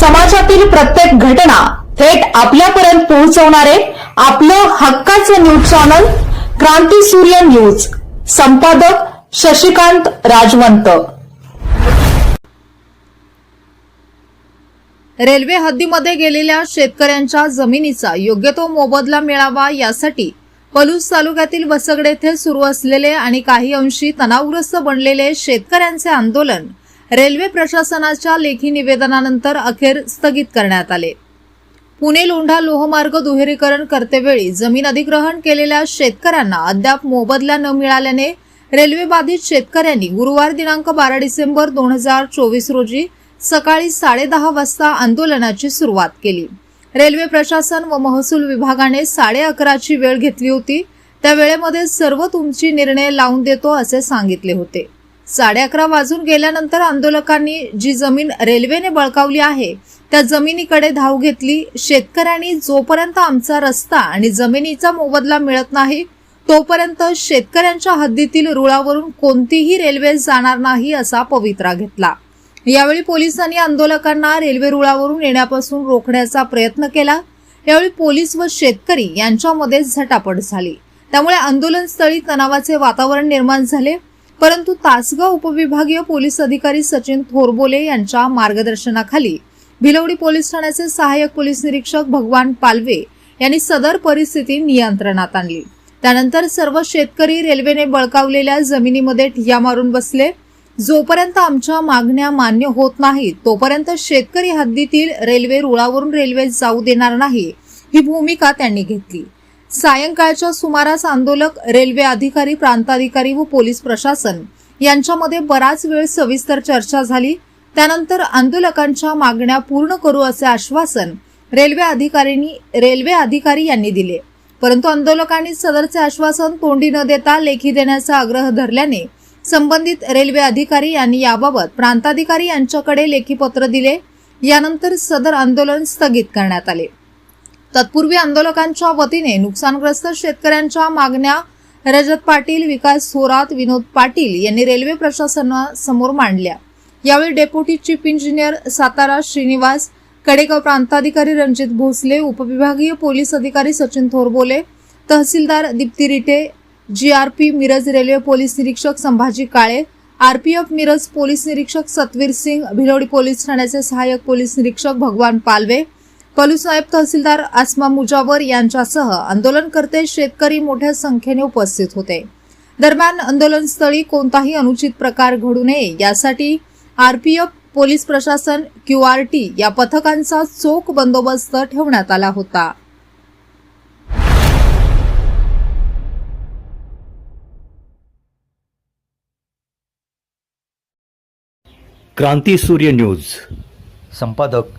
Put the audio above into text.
समाजातील प्रत्येक घटना थेट आपल्यापर्यंत पोहोचवणारे आपलं हक्काचं न्यूज चॅनल क्रांती सूर्य न्यूज. संपादक शशिकांत राजवंत. रेल्वे हद्दीमध्ये गेलेल्या शेतकऱ्यांच्या जमिनीचा योग्य तो मोबदला मिळावा यासाठी पलूस तालुक्यातील वसगड येथे सुरू असलेले आणि काही अंशी तणावग्रस्त बनलेले शेतकऱ्यांचे आंदोलन रेल्वे प्रशासनाच्या लेखी निवेदनानंतर अखेर स्थगित करण्यात आले. पुणे लोंढा लोहमार्ग दुहेरीकरण करतेवेळी जमीन अधिग्रहण केलेल्या शेतकऱ्यांना अद्याप मोबदला न मिळाल्याने रेल्वे बाधित शेतकऱ्यांनी गुरुवार दिनांक बारा डिसेंबर दोन हजार चोवीस रोजी सकाळी साडेदहा वाजता आंदोलनाची सुरुवात केली. रेल्वे प्रशासन व महसूल विभागाने साडे अकराची वेळ घेतली होती. त्या वेळेमध्ये सर्व तुमची निर्णय लावून देतो असे सांगितले होते. साडे अकरा वाजून गेल्यानंतर आंदोलकांनी जी जमीन रेल्वेने बळकावली आहे त्या जमिनीकडे धाव घेतली. शेतकऱ्यांनी जोपर्यंत आमचा रस्ता आणि जमिनीचा मोबदला मिळत नाही तोपर्यंत शेतकऱ्यांच्या हद्दीतील रुळावरून कोणतीही रेल्वे जाणार नाही असा पवित्रा घेतला. यावेळी पोलिसांनी आंदोलकांना रेल्वे रुळावरून येण्यापासून रोखण्याचा प्रयत्न केला. यावेळी पोलीस व शेतकरी यांच्यामध्ये झटापट झाली. त्यामुळे आंदोलनस्थळी तणावाचे वातावरण निर्माण झाले. परंतु तासगाव उपविभागीय पोलीस अधिकारी सचिन थोरबोले यांच्या मार्गदर्शनाखाली भिलवडी पोलीस ठाण्याचे सहाय्यक पोलीस निरीक्षक भगवान पालवे यांनी सदर परिस्थिती नियंत्रणात आणली. त्यानंतर सर्व शेतकरी रेल्वेने बळकावलेल्या जमिनीमध्ये ठिया मारून बसले. जोपर्यंत आमच्या मागण्या मान्य होत नाहीत तोपर्यंत शेतकरी हद्दीतील रेल्वे रुळावरून रेल्वे जाऊ देणार नाही ही भूमिका त्यांनी घेतली. सायंकाळच्या सुमारास आंदोलक रेल्वे अधिकारी प्रांताधिकारी व पोलीस प्रशासन यांच्यामध्ये बराच वेळ सविस्तर चर्चा झाली. त्यानंतर आंदोलकांच्या मागण्या पूर्ण करू असे आश्वासन रेल्वे अधिकाऱ्यांनी रेल्वे अधिकारी यांनी दिले. परंतु आंदोलकांनी सदरचे आश्वासन तोंडी न देता लेखी देण्याचा आग्रह धरल्याने संबंधित रेल्वे अधिकारी यांनी याबाबत प्रांताधिकारी यांच्याकडे लेखी पत्र दिले. यानंतर सदर आंदोलन स्थगित करण्यात आले. तत्पूर्वी आंदोलकांच्या वतीने नुकसानग्रस्त शेतकऱ्यांच्या मागण्या रजत पाटील विकास थोरात विनोद पाटील यांनी रेल्वे प्रशासनासमोर मांडल्या. यावेळी deputy chief engineer Satara Shrinivas Kadegaon प्रांताधिकारी रणजित भोसले उपविभागीय पोलीस अधिकारी सचिन थोरबोले तहसीलदार Deepti Rite P Miraj railway police निरीक्षक संभाजी काळे आरपीएफ मिरज पोलीस निरीक्षक सतवीर सिंग भिलोडी पोलीस ठाण्याचे सहाय्यक पोलीस निरीक्षक भगवान पालवे पलूस नायब तहसीलदार आसमा मुजावर यांच्यासह आंदोलनकर्ते शेतकरी मोठ्या संख्येने उपस्थित होते. दरम्यान आंदोलनस्थळी कोणताही अनुचित प्रकार घडू नये यासाठी आरपीएफ पोलीस प्रशासन क्यूआरटी या पथकांचा चोख बंदोबस्त ठेवण्यात आला होता. क्रांती सूर्य न्यूज. संपादक